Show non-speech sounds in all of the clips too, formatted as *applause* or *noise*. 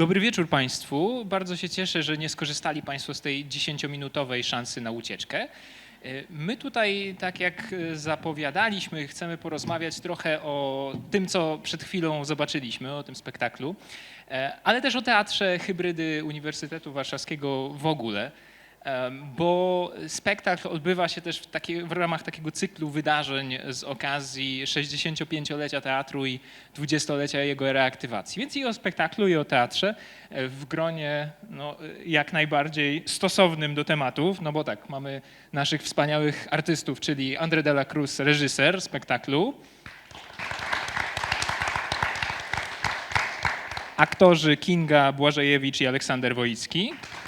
Dobry wieczór Państwu. Bardzo się cieszę, że nie skorzystali Państwo z tej 10-minutowej szansy na ucieczkę. Y, My tutaj, tak jak y, zapowiadaliśmy, chcemy porozmawiać trochę o tym, co przed chwilą zobaczyliśmy, o tym spektaklu, e, ale też o teatrze hybrydy Uniwersytetu Warszawskiego w ogóle. Bo spektakl odbywa się też w, w ramach takiego cyklu wydarzeń z okazji 65-lecia teatru i 20-lecia jego reaktywacji. Więc i o spektaklu, i o teatrze e, w gronie no, jak najbardziej stosownym do tematów, no bo tak, mamy naszych wspaniałych artystów, czyli André de la Cruz, reżyser spektaklu, aktorzy Kinga Błażejewicz i Aleksander Wojicki, Y,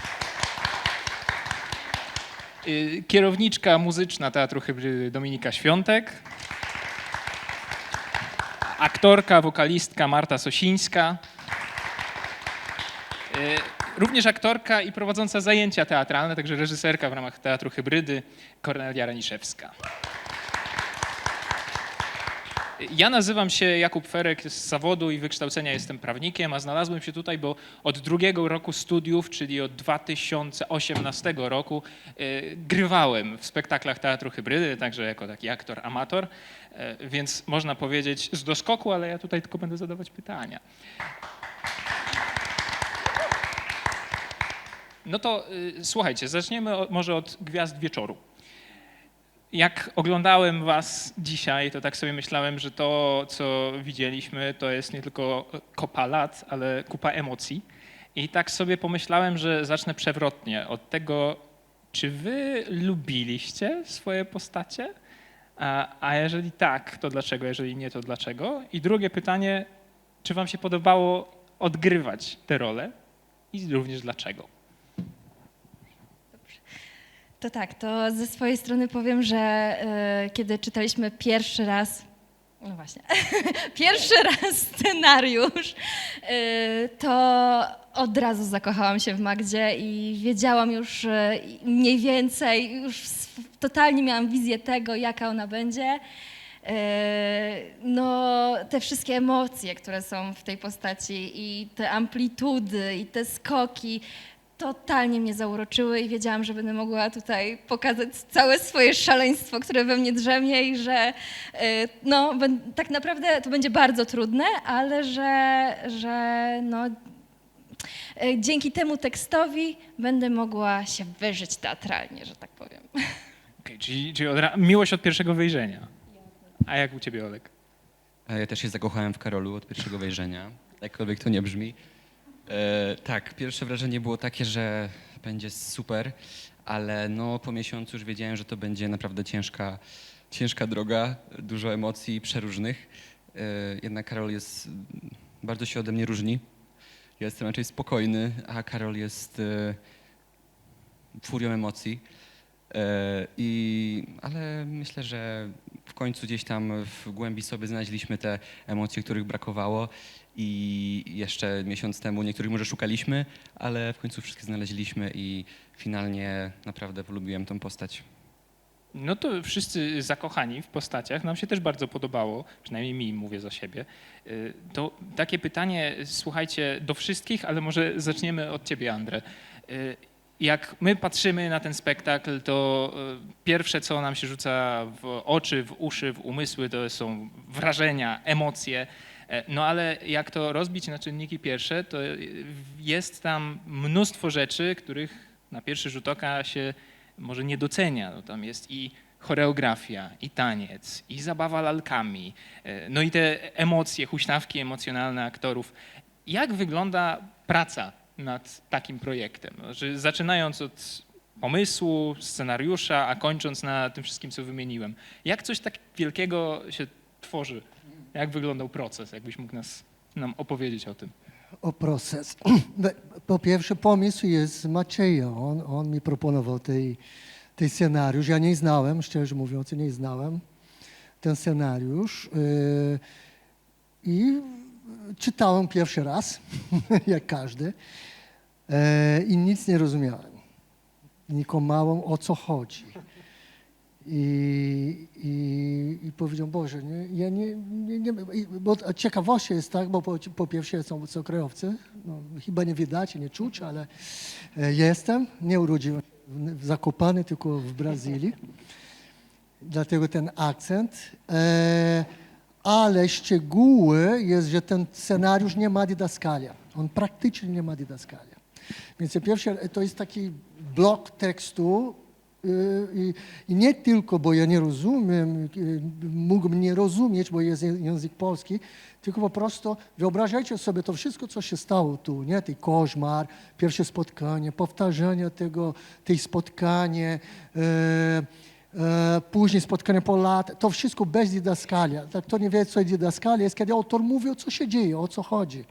Kierowniczka muzyczna Teatru Hybrydy Dominika Świątek. Aktorka, wokalistka Marta Sosińska. Y, Również aktorka i prowadząca zajęcia teatralne, także reżyserka w ramach Teatru Hybrydy Kornelia Raniszewska. Ja nazywam się Jakub Ferek z zawodu i wykształcenia jestem prawnikiem, a znalazłem się tutaj, bo od drugiego roku studiów, czyli od 2018 roku, y, grywałem w spektaklach Teatru Hybrydy, także jako taki aktor amator, y, więc można powiedzieć z doskoku, ale ja tutaj tylko będę zadawać pytania. No to y, słuchajcie, zaczniemy może od Gwiazd Wieczoru. Jak oglądałem was dzisiaj, to tak sobie myślałem, że to, co widzieliśmy, to jest nie tylko kopa lat, ale kupa emocji. I tak sobie pomyślałem, że zacznę przewrotnie od tego, czy wy lubiliście swoje postacie? A, a jeżeli tak, to dlaczego? Jeżeli nie, to dlaczego? I drugie pytanie, czy wam się podobało odgrywać te role? I również dlaczego? To tak, to ze swojej strony powiem, że e, kiedy czytaliśmy pierwszy raz, no właśnie, *laughs* pierwszy raz scenariusz, e, to od razu zakochałam się w Magdzie i wiedziałam już e, mniej więcej, już totalnie miałam wizję tego, jaka ona będzie. No, te wszystkie emocje, które są w tej postaci i te amplitudy i te skoki, totalnie mnie zauroczyły i wiedziałam, że będę mogła tutaj pokazać całe swoje szaleństwo, które we mnie drzemie i że y, no, tak naprawdę to będzie bardzo trudne, ale że, że no, y, dzięki temu tekstowi będę mogła się wyżyć teatralnie, że tak powiem. *laughs* Okej, czyli, czyli od miłość od pierwszego wejrzenia. A jak u ciebie, Olek? Ja też się zakochałem w Karolu od pierwszego wejrzenia, jakkolwiek to nie brzmi. E, tak, pierwsze wrażenie było takie, że będzie super, ale no, po miesiącu już wiedziałem, że to będzie naprawdę ciężka, ciężka droga, dużo emocji przeróżnych. E, jednak Karol jest, bardzo się ode mnie różni. Ja jestem raczej spokojny, a Karol jest e, furią emocji. I, ale myślę, że w końcu gdzieś tam w głębi sobie znaleźliśmy te emocje, których brakowało i jeszcze miesiąc temu niektórych może szukaliśmy, ale w końcu wszystkie znaleźliśmy i finalnie naprawdę polubiłem tą postać. No to wszyscy zakochani w postaciach, nam się też bardzo podobało, przynajmniej mi mówię za siebie. Y, To takie pytanie, słuchajcie, do wszystkich, ale może zaczniemy od ciebie, Andrę. Jak my patrzymy na ten spektakl, to y, pierwsze, co nam się rzuca w oczy, w uszy, w umysły, to są wrażenia, emocje. E, No ale jak to rozbić na czynniki pierwsze, to jest tam mnóstwo rzeczy, których na pierwszy rzut oka się może nie docenia. No, tam jest i choreografia, i taniec, i zabawa lalkami, e, no i te emocje, huśtawki emocjonalne aktorów. Jak wygląda praca nad takim projektem? No, że zaczynając od pomysłu, scenariusza, a kończąc na tym wszystkim, co wymieniłem. Jak coś tak wielkiego się tworzy? Jak wyglądał proces? Jakbyś mógł nas, nam opowiedzieć o tym? o proces. *clears throat* Po pierwsze, pomysł jest Macieja. On, on mi proponował tej, tej scenariusz. Ja nie znałem, szczerze mówiąc, nie znałem ten scenariusz. Yy, I czytałem pierwszy raz, *laughs* jak każdy, yy, i nic nie rozumiałem. Nie kumałem, o co chodzi. I, i, i powiedział, Boże, nie, ja nie, nie, nie bo ciekawość jest tak, bo po, po pierwsze są obcokrajowcy, no, chyba nie widać, nie czuć, ale e, jestem, nie urodziłem w Zakopane, tylko w Brazylii, dlatego ten akcent. E, ale szczegóły jest, że ten scenariusz nie ma didaskalia. On praktycznie nie ma didaskalia. Więc pierwsze, to jest taki blok tekstu yy, i, i nie tylko, bo ja nie rozumiem, yy, mógłbym nie rozumieć, bo jest je- język polski, tylko po prostu wyobrażajcie sobie to wszystko, co się stało tu, nie? Ten koszmar, pierwsze spotkanie, powtarzanie tego, tej spotkanie, yy, później spotkanie po lat, to wszystko bez didaskalia. Tak, kto nie wie, co jest didaskalia, jest kiedy autor mówi, o co się dzieje, o co chodzi.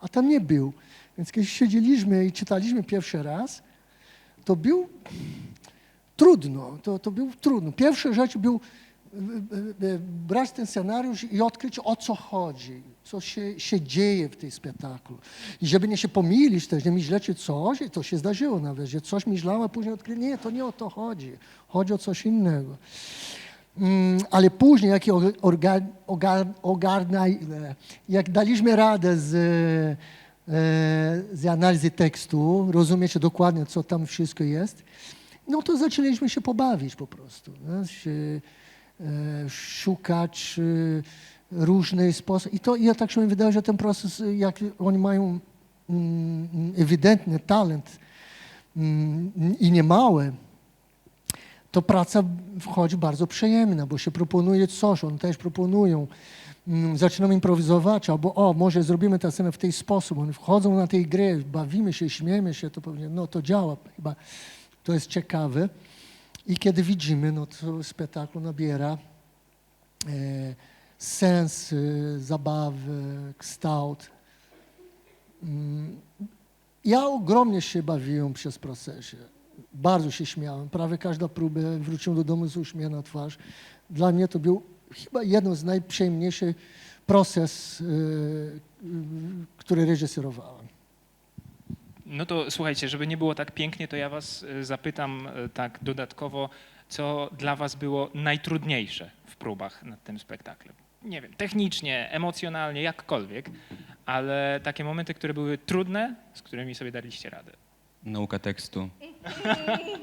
A tam nie był. Więc kiedy siedzieliśmy i czytaliśmy pierwszy raz, to był trudno, to, to był trudno. Pierwsza rzecz był e, e, e, brać ten scenariusz i odkryć, o co chodzi, co się, się dzieje w tej spektaklu. I żeby nie się pomylić też, nie myśleć coś, i to się zdarzyło nawet, że coś myślałem, a później odkryłem, nie, to nie o to chodzi, chodzi o coś innego. Mm, ale później, jak je orga, ogar, ogarnaj, e, jak daliśmy radę z, e, z analizy tekstu, rozumiecie dokładnie, co tam wszystko jest, no to zaczęliśmy się pobawić po prostu. No, się, e, szukać e, różnych sposobów. I to ja tak się mi wydaje, że ten proces, e, jak oni mają mm, ewidentny talent mm, i niemały, to praca wchodzi bardzo przyjemna, bo się proponuje coś, oni też proponują. Mm, Zaczynamy improwizować, albo o, może zrobimy tę scenę w ten sposób. Oni wchodzą na tej grę, bawimy się, śmiejemy się, to pewnie, no to działa chyba. To jest ciekawe. I kiedy widzimy, no to spektakl nabiera e, sens, zabawy, kształt. Mm, Ja ogromnie się bawiłem przez procesie. Bardzo się śmiałem. Prawie każda próba wróciłem do domu z uśmiechem na twarz. Dla mnie to był chyba jeden z najprzyjemniejszych proces, e, który reżyserowałem. No to słuchajcie, żeby nie było tak pięknie, to ja was y, zapytam y, tak dodatkowo, co dla was było najtrudniejsze w próbach nad tym spektaklem. Nie wiem, technicznie, emocjonalnie, jakkolwiek, ale takie momenty, które były trudne, z którymi sobie daliście radę. Nauka tekstu. *laughs*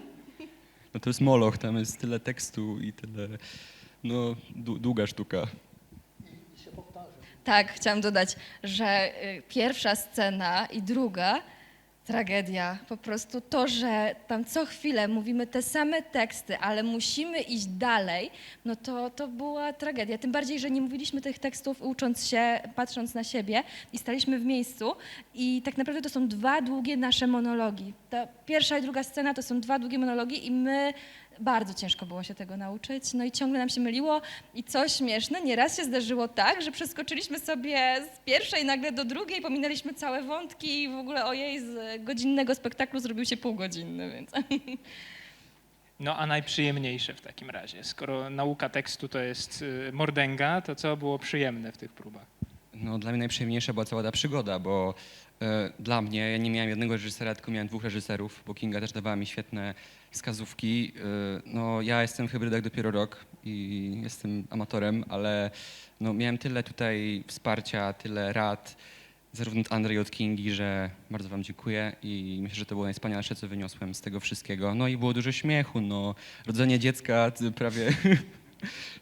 No to jest moloch, tam jest tyle tekstu i tyle, no dłu- długa sztuka. Tak, chciałam dodać, że y, pierwsza scena i druga tragedia. Po prostu to, że tam co chwilę mówimy te same teksty, ale musimy iść dalej, no to, to była tragedia. Tym bardziej, że nie mówiliśmy tych tekstów ucząc się, patrząc na siebie i staliśmy w miejscu i tak naprawdę to są dwa długie nasze monologi. Ta pierwsza i druga scena to są dwa długie monologi i my bardzo ciężko było się tego nauczyć, no i ciągle nam się myliło i co śmieszne, nieraz się zdarzyło tak, że przeskoczyliśmy sobie z pierwszej nagle do drugiej, pominęliśmy całe wątki i w ogóle ojej, z godzinnego spektaklu zrobił się półgodzinny, więc... *laughs* No a najprzyjemniejsze w takim razie, skoro nauka tekstu to jest y, mordęga, to co było przyjemne w tych próbach? No dla mnie najprzyjemniejsza była cała ta przygoda, bo e, dla mnie, ja nie miałem jednego reżysera, tylko miałem dwóch reżyserów, bo Kinga też dawała mi świetne wskazówki. E, no ja jestem w hybrydach dopiero rok i jestem amatorem, ale no miałem tyle tutaj wsparcia, tyle rad, zarówno od Andrzej, od Kingi, że bardzo wam dziękuję i myślę, że to było najwspanialsze, co wyniosłem z tego wszystkiego. No i było dużo śmiechu, no rodzenie dziecka prawie *laughs*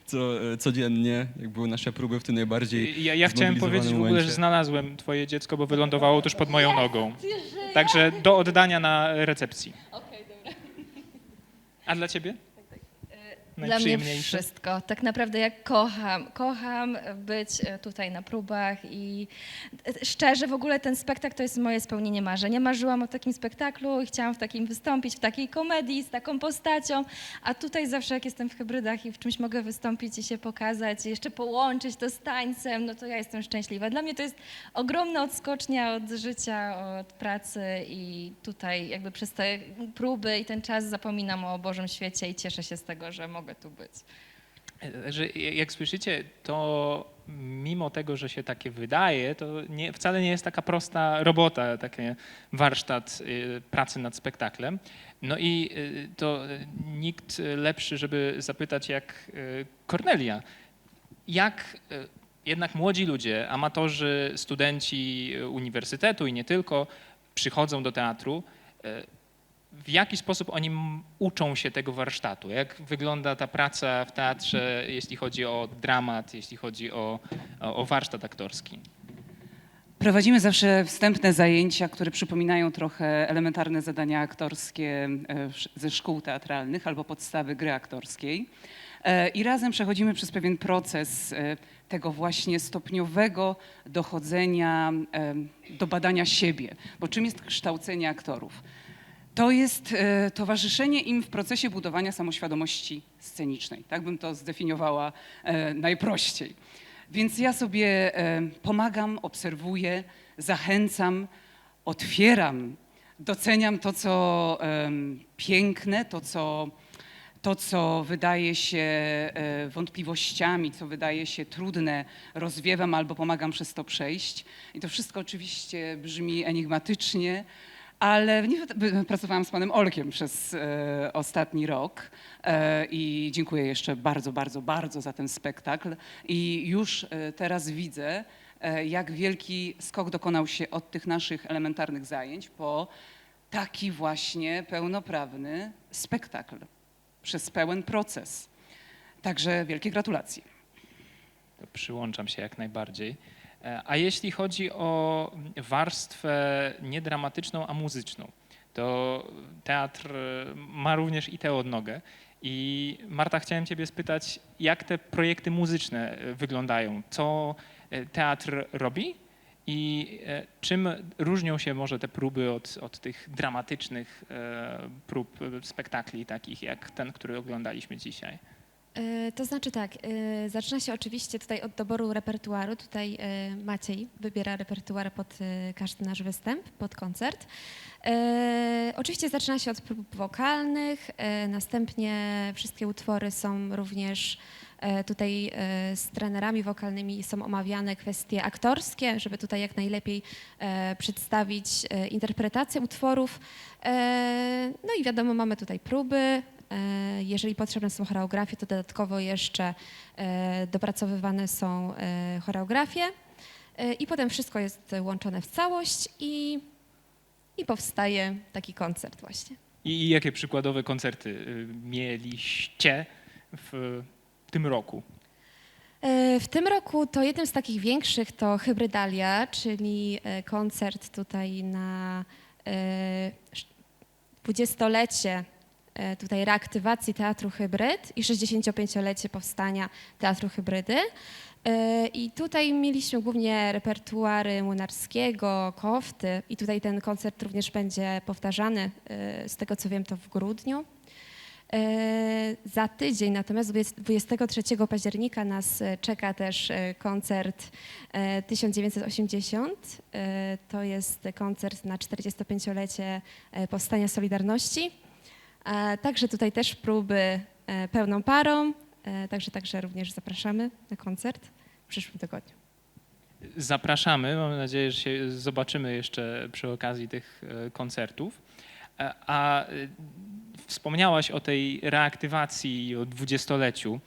co, codziennie, jak były nasze próby w tym najbardziej Ja, ja chciałem powiedzieć w ogóle, że momencie. znalazłem twoje dziecko, bo wylądowało tuż pod moją nogą. Także do oddania na recepcji. A dla ciebie? Dla mnie wszystko. Tak naprawdę ja kocham, kocham być e, tutaj na próbach i e, szczerze w ogóle ten spektakl to jest moje spełnienie marzeń. Ja marzyłam o takim spektaklu i chciałam w takim wystąpić, w takiej komedii z taką postacią, a tutaj zawsze jak jestem w hybrydach i w czymś mogę wystąpić i się pokazać, i jeszcze połączyć to z tańcem, no to ja jestem szczęśliwa. Dla mnie to jest ogromna odskocznia od życia, od pracy i tutaj jakby przez te próby i ten czas zapominam o Bożym świecie i cieszę się z tego, że mogę tu być. Że jak słyszycie, to mimo tego, że się takie wydaje, to nie, wcale nie jest taka prosta robota, taki warsztat y, pracy nad spektaklem. No i y, to nikt lepszy, żeby zapytać jak y, Kornelia, jak jednak młodzi ludzie, amatorzy, studenci uniwersytetu i nie tylko, przychodzą do teatru, w jaki sposób oni uczą się tego warsztatu? Jak wygląda ta praca w teatrze, jeśli chodzi o dramat, jeśli chodzi o, o, o warsztat aktorski? Prowadzimy zawsze wstępne zajęcia, które przypominają trochę elementarne zadania aktorskie e, ze szkół teatralnych albo podstawy gry aktorskiej. E, I razem przechodzimy przez pewien proces e, tego właśnie stopniowego dochodzenia do badania siebie. Bo czym jest kształcenie aktorów? To jest e, towarzyszenie im w procesie budowania samoświadomości scenicznej. Tak bym to zdefiniowała e, najprościej. Więc ja sobie e, pomagam, obserwuję, zachęcam, otwieram, doceniam to, co piękne, to, co, to, co wydaje się wątpliwościami, co wydaje się trudne, rozwiewam albo pomagam przez to przejść. I to wszystko oczywiście brzmi enigmatycznie, ale pracowałam z panem Olkiem przez e, ostatni rok e, i dziękuję jeszcze bardzo, bardzo, bardzo za ten spektakl. I już e, teraz widzę, e, jak wielki skok dokonał się od tych naszych elementarnych zajęć po taki właśnie pełnoprawny spektakl przez pełen proces. Także wielkie gratulacje. Przyłączam się jak najbardziej. A jeśli chodzi o warstwę nie dramatyczną, a muzyczną, to teatr ma również i tę odnogę. I Marta, chciałem Ciebie spytać, jak te projekty muzyczne wyglądają? Co e, teatr robi? I e, czym różnią się może te próby od, od tych dramatycznych e, prób spektakli, takich jak ten, który oglądaliśmy dzisiaj? E, To znaczy tak, e, zaczyna się oczywiście tutaj od doboru repertuaru. Tutaj e, Maciej wybiera repertuar pod każdy nasz występ, pod koncert. Oczywiście zaczyna się od prób wokalnych, następnie wszystkie utwory są również tutaj z trenerami wokalnymi są omawiane kwestie aktorskie, żeby tutaj jak najlepiej przedstawić interpretację utworów. No i wiadomo, mamy tutaj próby, Jeżeli potrzebne są choreografie, to dodatkowo jeszcze e, dopracowywane są e, choreografie E, i potem wszystko jest łączone w całość i, i powstaje taki koncert właśnie. I jakie przykładowe koncerty y, mieliście w tym roku? E, W tym roku to jednym z takich większych to Hybrydalia, czyli e, koncert tutaj na e, dwudziestolecie e, tutaj reaktywacji Teatru Hybryd i 65-lecie powstania Teatru Hybrydy. E, I tutaj mieliśmy głównie repertuary Młynarskiego, Kofty i tutaj ten koncert również będzie powtarzany, e, z tego co wiem to w grudniu. E, Za tydzień, natomiast 20 23 października nas e, czeka też e, koncert e, 1980. E, To jest koncert na 45-lecie e, powstania Solidarności. Także tutaj też próby e, pełną parą, e, także, także również zapraszamy na koncert w przyszłym tygodniu. Zapraszamy. Mam nadzieję, że się zobaczymy jeszcze przy okazji tych e, koncertów. A wspomniałaś o tej reaktywacji i o dwudziestoleciu.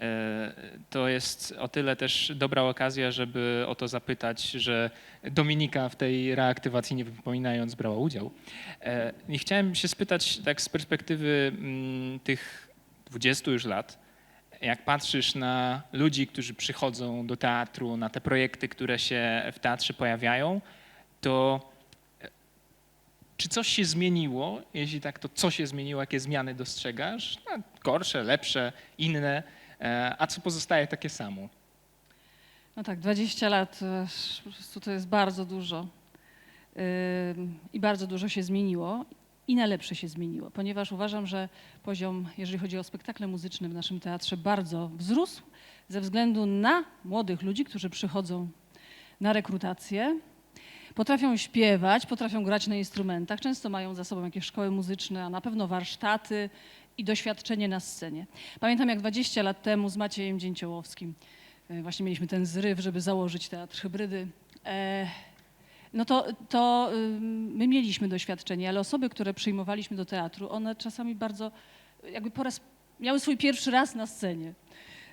E, To jest o tyle też dobra okazja, żeby o to zapytać, że Dominika w tej reaktywacji, nie wypominając, brała udział. E, I chciałem się spytać tak z perspektywy mm, tych 20 już lat, jak patrzysz na ludzi, którzy przychodzą do teatru, na te projekty, które się w teatrze pojawiają, to e, czy coś się zmieniło? Jeśli tak, to co się zmieniło? Jakie zmiany dostrzegasz? No, gorsze, lepsze, inne. E, A co pozostaje takie samo? No tak, 20 lat e, to jest bardzo dużo. Ym, I bardzo dużo się zmieniło i na lepsze się zmieniło, ponieważ uważam, że poziom, jeżeli chodzi o spektakle muzyczne w naszym teatrze, bardzo wzrósł ze względu na młodych ludzi, którzy przychodzą na rekrutację. Potrafią śpiewać, potrafią grać na instrumentach, często mają za sobą jakieś szkoły muzyczne, a na pewno warsztaty i doświadczenie na scenie. Pamiętam jak 20 lat temu z Maciejem Dzięciołowskim e, właśnie mieliśmy ten zryw, żeby założyć teatr hybrydy. E, no to, to ym, my mieliśmy doświadczenie, ale osoby, które przyjmowaliśmy do teatru, one czasami bardzo jakby po raz, miały swój pierwszy raz na scenie.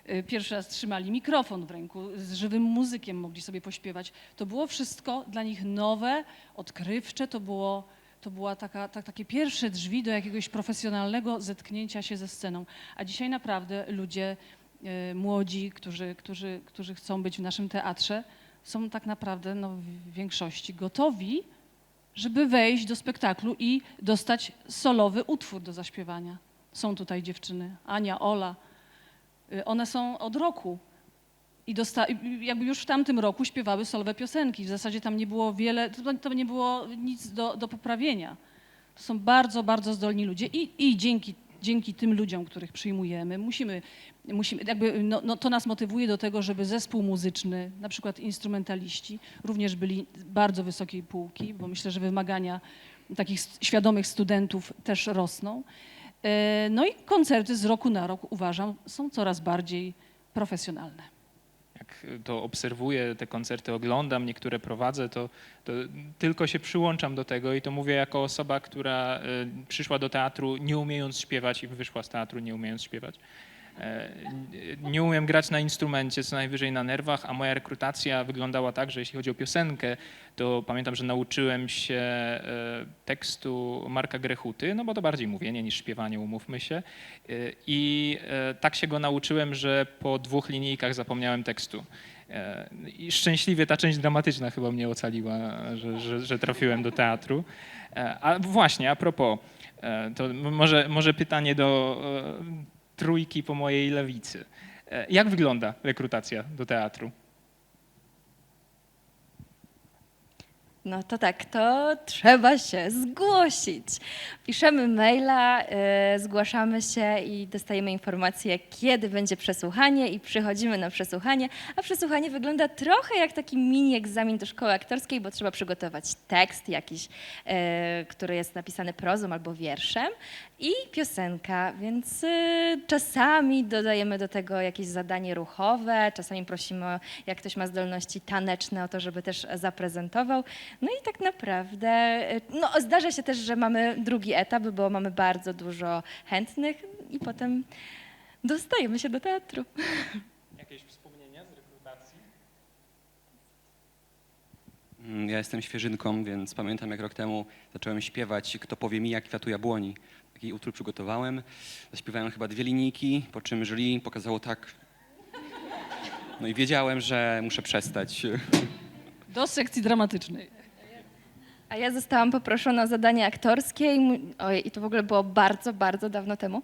Y, Pierwszy raz trzymali mikrofon w ręku, z żywym muzykiem mogli sobie pośpiewać. To było wszystko dla nich nowe, odkrywcze, to było, to była taka, tak, takie pierwsze drzwi do jakiegoś profesjonalnego zetknięcia się ze sceną. A dzisiaj naprawdę ludzie y, młodzi, którzy, którzy, którzy chcą być w naszym teatrze, są tak naprawdę no, w większości gotowi, żeby wejść do spektaklu i dostać solowy utwór do zaśpiewania. Są tutaj dziewczyny, Ania, Ola. Y, One są od roku i jakby już w tamtym roku śpiewały solowe piosenki. W zasadzie tam nie było wiele, to, to nie było nic do, do poprawienia. To są bardzo, bardzo zdolni ludzie i, i dzięki, dzięki tym ludziom, których przyjmujemy, musimy, musimy jakby, no, no, to nas motywuje do tego, żeby zespół muzyczny, na przykład instrumentaliści, również byli bardzo wysokiej półki, bo myślę, że wymagania takich świadomych studentów też rosną. E, No i koncerty z roku na rok uważam są coraz bardziej profesjonalne. Jak to obserwuję, te koncerty oglądam, niektóre prowadzę, to, to tylko się przyłączam do tego i to mówię jako osoba, która y, przyszła do teatru nie umiejąc śpiewać i wyszła z teatru nie umiejąc śpiewać. E, Nie umiem grać na instrumencie, co najwyżej na nerwach, a moja rekrutacja wyglądała tak, że jeśli chodzi o piosenkę, to pamiętam, że nauczyłem się e, tekstu Marka Grechuty, no bo to bardziej mówienie niż śpiewanie, umówmy się. E, I tak się go nauczyłem, że po dwóch linijkach zapomniałem tekstu. I szczęśliwie ta część dramatyczna chyba mnie ocaliła, że, że, że trafiłem do teatru. A właśnie, a propos, to może, może pytanie do trójki po mojej lewicy. E, Jak wygląda rekrutacja do teatru? No to tak, to trzeba się zgłosić. Piszemy maila, y, zgłaszamy się i dostajemy informację, kiedy będzie przesłuchanie i przychodzimy na przesłuchanie, a przesłuchanie wygląda trochę jak taki mini egzamin do szkoły aktorskiej, bo trzeba przygotować tekst jakiś, y, który jest napisany prozą albo wierszem i piosenka, więc y, czasami dodajemy do tego jakieś zadanie ruchowe, czasami prosimy, jak ktoś ma zdolności taneczne, o to, żeby też zaprezentował. No i tak naprawdę, y, no zdarza się też, że mamy drugi etap, bo mamy bardzo dużo chętnych i potem dostajemy się do teatru. Jakieś wspomnienia z rekrutacji? Mm, Ja jestem świeżynką, więc pamiętam jak rok temu zacząłem śpiewać Kto powie mi jak kwiatu jabłoni. Taki utwór przygotowałem. Zaśpiewałem chyba dwie linijki, po czym jury pokazało tak. No i wiedziałem, że muszę przestać. Do sekcji dramatycznej. A ja zostałam poproszona o zadanie aktorskie i, ojej, i to w ogóle było bardzo, bardzo dawno temu.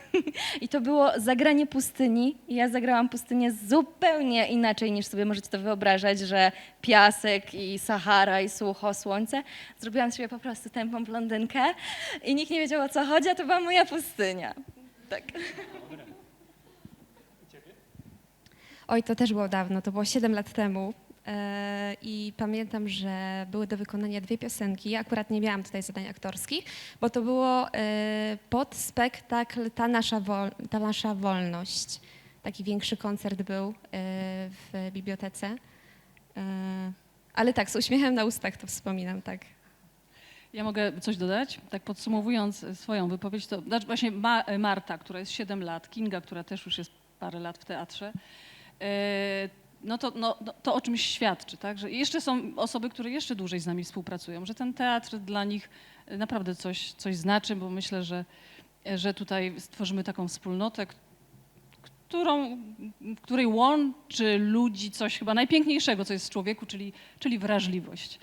*laughs* I to było zagranie pustyni. I ja zagrałam pustynię zupełnie inaczej niż sobie możecie to wyobrażać, że piasek i Sahara i sucho, słońce. Zrobiłam sobie po prostu tępą blondynkę i nikt nie wiedział o co chodzi, a to była moja pustynia. Tak. Oj, to też było dawno, to było 7 lat temu. E, I pamiętam, że były do wykonania dwie piosenki. Ja akurat nie miałam tutaj zadań aktorskich, bo to było e, pod spektakl Ta nasza, wol, Ta nasza wolność. Taki większy koncert był e, w bibliotece. Ale tak, z uśmiechem na ustach to wspominam, tak. Ja mogę coś dodać? Tak podsumowując swoją wypowiedź, to znaczy właśnie Ma, Marta, która jest 7 lat, Kinga, która też już jest parę lat w teatrze, no to, no, no, to o czymś świadczy, tak? Że jeszcze są osoby, które jeszcze dłużej z nami współpracują, że ten teatr dla nich naprawdę coś, coś znaczy, bo myślę, że, że tutaj stworzymy taką wspólnotę, którą, w której łączy ludzi coś chyba najpiękniejszego, co jest w człowieku, czyli, czyli wrażliwość.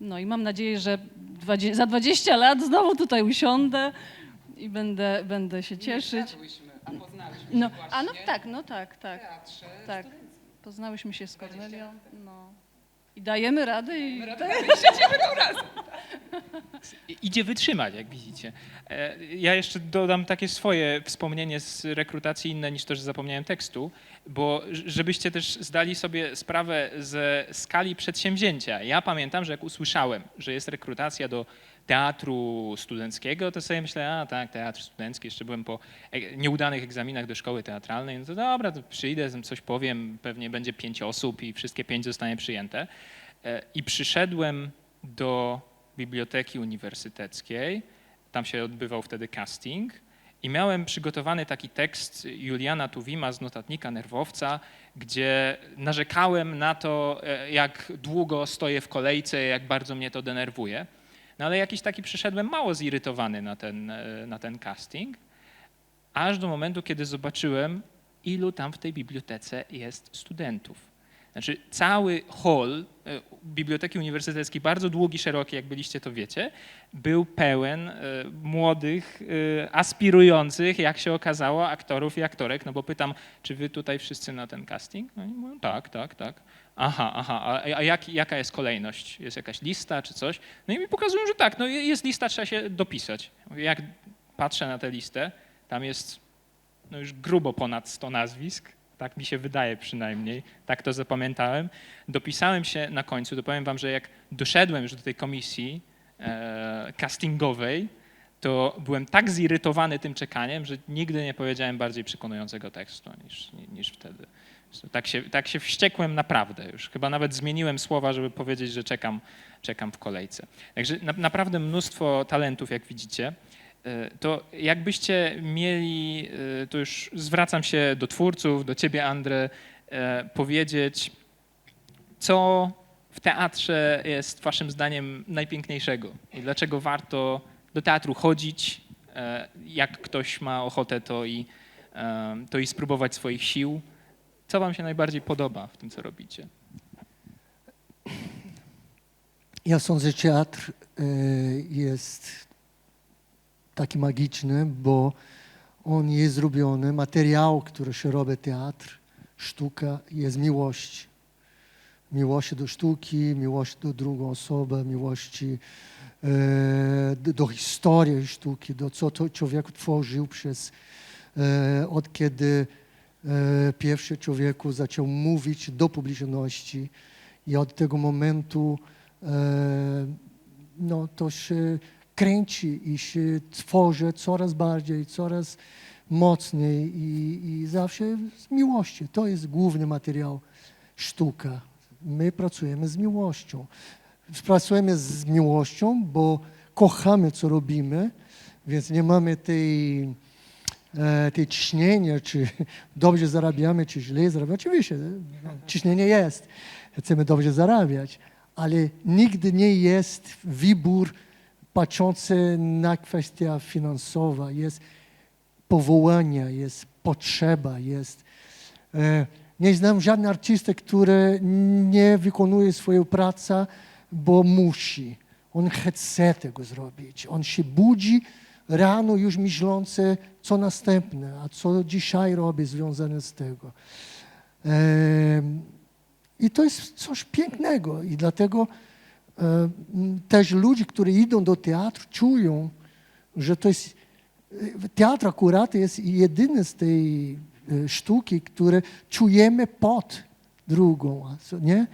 No i mam nadzieję, że dwadzie- za 20 lat znowu tutaj usiądę i będę, będę się cieszyć. A poznałyśmy No, a no tak, no tak, tak. teatrze. tak. Poznałyśmy się z Kornelią. No. I dajemy radę i tak. Idzie wytrzymać, jak widzicie. E, Ja jeszcze dodam takie swoje wspomnienie z rekrutacji inne niż to, że zapomniałem tekstu, bo żebyście też zdali sobie sprawę ze skali przedsięwzięcia. Ja pamiętam, że jak usłyszałem, że jest rekrutacja do teatru studenckiego, to sobie myślałem, a tak, teatr studencki, jeszcze byłem po e- nieudanych egzaminach do szkoły teatralnej, no to dobra, to przyjdę, coś powiem, pewnie będzie pięć osób i wszystkie pięć zostanie przyjęte. E, I przyszedłem do Biblioteki Uniwersyteckiej, tam się odbywał wtedy casting i miałem przygotowany taki tekst Juliana Tuwima z notatnika Nerwowca, gdzie narzekałem na to, e, jak długo stoję w kolejce, jak bardzo mnie to denerwuje. No ale jakiś taki przyszedłem mało zirytowany na ten, e, na ten casting, aż do momentu, kiedy zobaczyłem, ilu tam w tej bibliotece jest studentów. Znaczy cały hall e, Biblioteki Uniwersyteckiej, bardzo długi, szeroki, jak byliście to wiecie, był pełen e, młodych, e, aspirujących, jak się okazało, aktorów i aktorek, no bo pytam, czy wy tutaj wszyscy na ten casting? No i mówią, tak, tak, tak. Aha, aha, a, jak, jaka jest kolejność? Jest jakaś lista czy coś? No i mi pokazują, że tak, no jest lista, trzeba się dopisać. Jak patrzę na tę listę, tam jest no już grubo ponad 100 nazwisk, tak mi się wydaje przynajmniej, tak to zapamiętałem. Dopisałem się na końcu, to powiem wam, że jak doszedłem już do tej komisji e, castingowej, to byłem tak zirytowany tym czekaniem, że nigdy nie powiedziałem bardziej przekonującego tekstu niż, niż wtedy. Tak się, tak się wściekłem naprawdę już. Chyba nawet zmieniłem słowa, żeby powiedzieć, że czekam, czekam w kolejce. Także na, naprawdę mnóstwo talentów, jak widzicie. E, To jakbyście mieli, e, to już zwracam się do twórców, do ciebie, Andre, e, powiedzieć, co w teatrze jest waszym zdaniem najpiękniejszego i dlaczego warto do teatru chodzić, jak ktoś ma ochotę, to i, to i spróbować swoich sił. Co wam się najbardziej podoba w tym, co robicie? Ja sądzę, że teatr jest taki magiczny, bo on jest zrobiony, materiał, który się robi teatr, sztuka jest miłość. Miłość do sztuki, miłość do drugą osobę, miłości e, do, historii sztuki, do co to człowiek tworzył przez, e, od kiedy e, pierwszy człowieku zaczął mówić do publiczności i od tego momentu e, no, to się kręci i się tworzy coraz bardziej, coraz mocniej i, i zawsze z miłości. To jest główny materiał sztuka. My pracujemy z miłością. Pracujemy z miłością, bo kochamy, co robimy, więc nie mamy tej, e, tej ciśnienia, czy dobrze zarabiamy, czy źle zarabiamy. Oczywiście, ciśnienie jest. Chcemy dobrze zarabiać, ale nigdy nie jest wybór patrzący na kwestię finansową. Jest powołanie, jest potrzeba, jest... E, nie znam żadnego artysty, który nie wykonuje swojej pracy, bo musi. On chce tego zrobić. On się budzi rano już myślący, co następne, a co dzisiaj robi związane z tego. Em, I to jest coś pięknego i dlatego e, też ludzie, którzy idą do teatru, czują, że to jest e, teatr akurat jest jedyny z tej e, sztuki, które czujemy pod drugą, nie? E,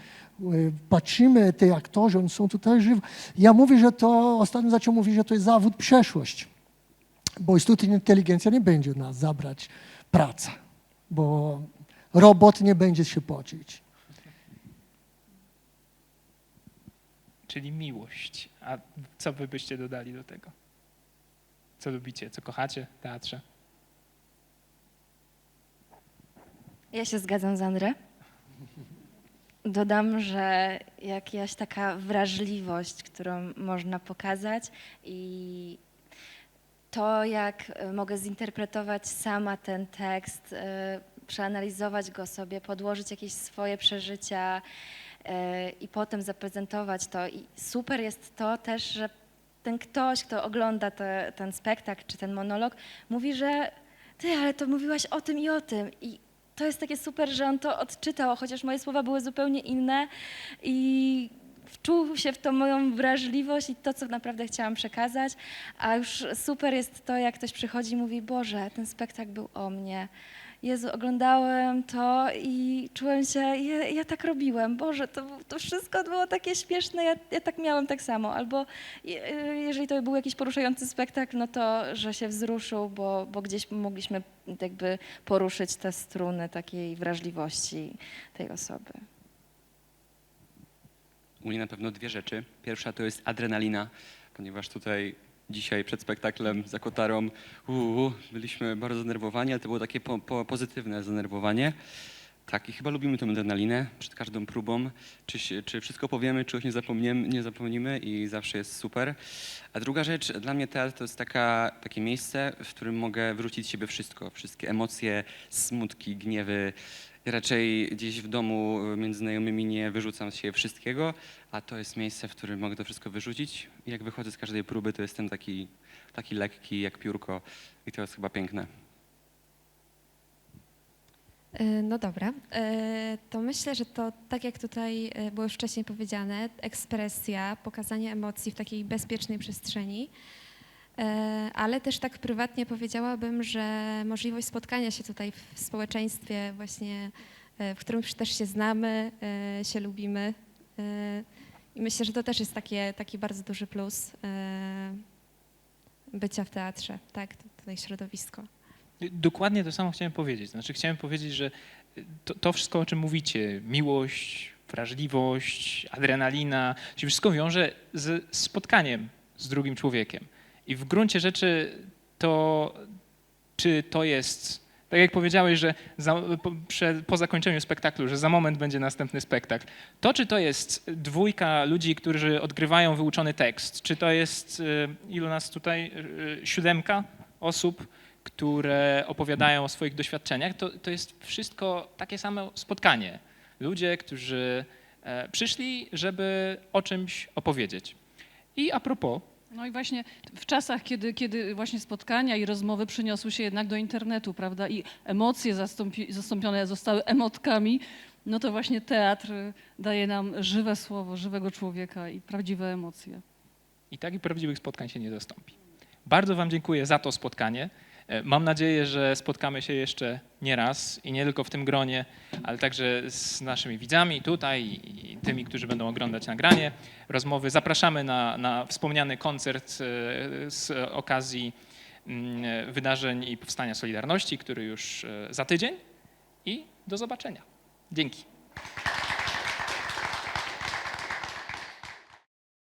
Patrzymy, te aktorzy, oni są tutaj żywi. Ja mówię, że to, ostatnio zaczął mówić, że to jest zawód przeszłość, bo sztuczna inteligencja nie będzie nas zabrać praca, bo robot nie będzie się pocić. Czyli miłość. A co wy byście dodali do tego? Co lubicie, co kochacie w teatrze? Ja się zgadzam z Andrę. Dodam, że jakaś taka wrażliwość, którą można pokazać i to, jak mogę zinterpretować sama ten tekst, e, przeanalizować go sobie, podłożyć jakieś swoje przeżycia i potem zaprezentować to. I super jest to też, że ten ktoś, kto ogląda te, ten spektakl czy ten monolog, mówi, że ty, ale to mówiłaś o tym i o tym. I to jest takie super, że on to odczytał, chociaż moje słowa były zupełnie inne i wczuł się w tą moją wrażliwość i to, co naprawdę chciałam przekazać, a już super jest to, jak ktoś przychodzi i mówi, Boże, ten spektakl był o mnie. Jezu, oglądałem to i czułem się, ja, ja tak robiłem, Boże, to, to wszystko było takie śmieszne, ja, ja tak miałem tak samo. Albo je- jeżeli to był jakiś poruszający spektakl, no to, że się wzruszył, bo, bo gdzieś mogliśmy jakby poruszyć te struny takiej wrażliwości tej osoby. U mnie na pewno dwie rzeczy. Pierwsza to jest adrenalina, ponieważ tutaj dzisiaj przed spektaklem za Kotarą uu, byliśmy bardzo zdenerwowani, ale to było takie po, po, pozytywne zdenerwowanie. Tak, i chyba lubimy tę adrenalinę przed każdą próbą. Czy, czy wszystko powiemy, czegoś nie zapomnimy, nie zapomnimy i zawsze jest super. A druga rzecz, dla mnie teatr to jest taka, takie miejsce, w którym mogę wrócić z siebie wszystko. Wszystkie emocje, smutki, gniewy. Raczej gdzieś w domu y, między znajomymi nie wyrzucam z siebie wszystkiego, a to jest miejsce, w którym mogę to wszystko wyrzucić. Jak wychodzę z każdej próby, to jestem taki, taki lekki jak piórko i to jest chyba piękne. Y, No dobra, Y, to myślę, że to tak jak tutaj było już wcześniej powiedziane, ekspresja, pokazanie emocji w takiej bezpiecznej przestrzeni, ale też tak prywatnie powiedziałabym, że możliwość spotkania się tutaj w społeczeństwie właśnie, y, w którym też się znamy, y, się lubimy i myślę, że to też jest takie, taki bardzo duży plus bycia w teatrze, tak, tutaj środowisko. Dokładnie to samo chciałem powiedzieć. Znaczy chciałem powiedzieć, że to, to wszystko, o czym mówicie, miłość, wrażliwość, adrenalina, się wszystko wiąże z spotkaniem z drugim człowiekiem. I w gruncie rzeczy to, czy to jest, tak jak powiedziałeś, że za, po, po zakończeniu spektaklu, że za moment będzie następny spektakl, to czy to jest dwójka ludzi, którzy odgrywają wyuczony tekst, czy to jest, y, ilu nas tutaj, y, siódemka osób, które opowiadają o swoich doświadczeniach, to, to jest wszystko takie samo spotkanie. Ludzie, którzy e, przyszli, żeby o czymś opowiedzieć. I a propos, No i właśnie w czasach, kiedy, kiedy właśnie spotkania i rozmowy przyniosły się jednak do internetu, prawda, i emocje zastąpi, zastąpione zostały emotkami, no to właśnie teatr daje nam żywe słowo, żywego człowieka i prawdziwe emocje. i takich prawdziwych spotkań się nie zastąpi. Bardzo Wam dziękuję za to spotkanie. E, Mam nadzieję, że spotkamy się jeszcze nie raz i nie tylko w tym gronie, ale także z naszymi widzami tutaj i tymi, którzy będą oglądać nagranie rozmowy. Zapraszamy na, na wspomniany koncert e, z okazji mm, wydarzeń i powstania Solidarności, który już e, za tydzień i do zobaczenia. Dzięki.